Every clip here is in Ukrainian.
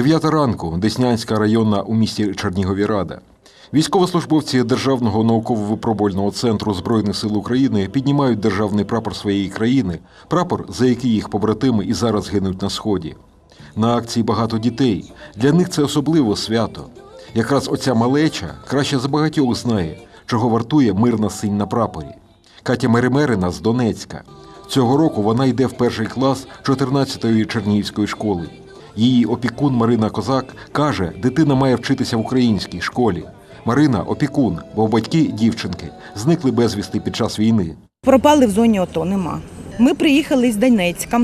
Дев'ята ранку, Деснянська районна у місті Чернігові Рада. Військовослужбовці Державного науково-випробувального центру Збройних сил України піднімають державний прапор своєї країни, прапор, за який їх побратими і зараз гинуть на сході. На акції багато дітей. Для них це особливо свято. Якраз оця малеча краще за багатьох знає, чого вартує мирна синь на прапорі. Катя Меремерина з Донецька. Цього року вона йде в перший клас 14-ї Чернігівської школи. Її опікун Марина Козак каже, дитина має вчитися в українській школі. Марина опікун, бо батьки дівчинки зникли безвісти під час війни. Пропали в зоні АТО, нема. Ми приїхали з Донецька.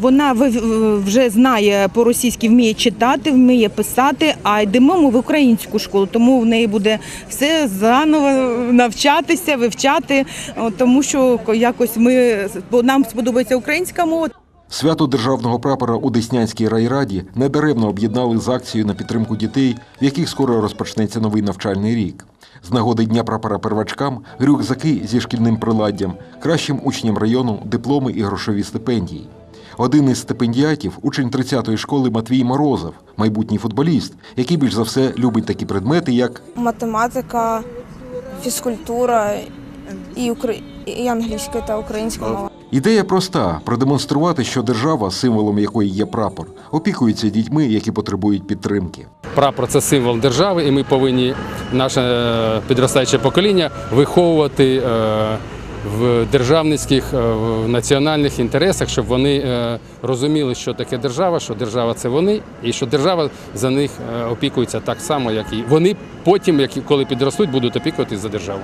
Вона вже знає по-російськи, вміє читати, вміє писати, а йдемо ми в українську школу, тому в неї буде все заново навчатися, вивчати, тому що якось ми нам сподобається українська мова. Свято державного прапора у Деснянській райраді недаремно об'єднали з акцією на підтримку дітей, в яких скоро розпочнеться новий навчальний рік. З нагоди Дня прапора первачкам рюкзаки зі шкільним приладдям, кращим учням району дипломи і грошові стипендії. Один із стипендіатів учень 30-ї школи Матвій Морозов, майбутній футболіст, який більш за все любить такі предмети, як математика, фізкультура і, англійська та українська мова. Ідея проста продемонструвати, що держава, символом якої є прапор, опікується дітьми, які потребують підтримки. Прапор це символ держави, і ми повинні наше е, підростаюче покоління виховувати е, в державницьких, е, в національних інтересах, щоб вони розуміли, що таке держава, що держава це вони, і що держава за них опікується так само, як і вони потім, коли підростуть, будуть опікуватись за державу.